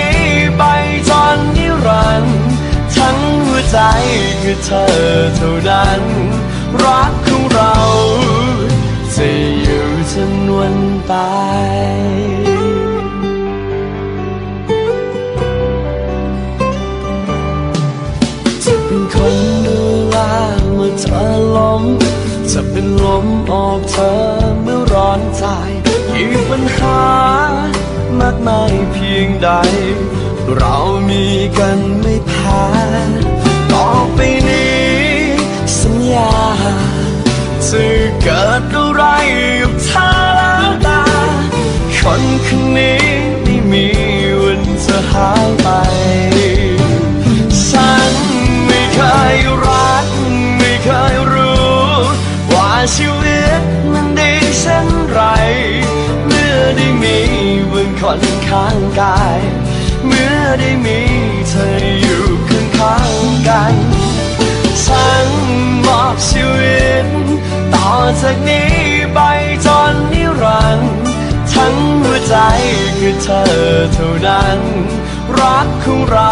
ี้ คือเธอเท่านั้น รักของเราจะอยู่จนวันตายจะเป็นคนดูแลเมื่อเธอล้มจะเป็นลมออกเธอเมื่อร้อนใจมีปัญหามากมายเพียงใด เรามีกันไม่แพ้ ชีวิตมันดีเช่นไร เมื่อได้มีมึงคนข้างกาย เมื่อได้มีเธออยู่ข้างข้างๆกันฉันมอบชีวิต ต่อจากนี้ไปจนนิรันดร์ทั้งหัวใจคือเธอเท่านั้น รักของเรา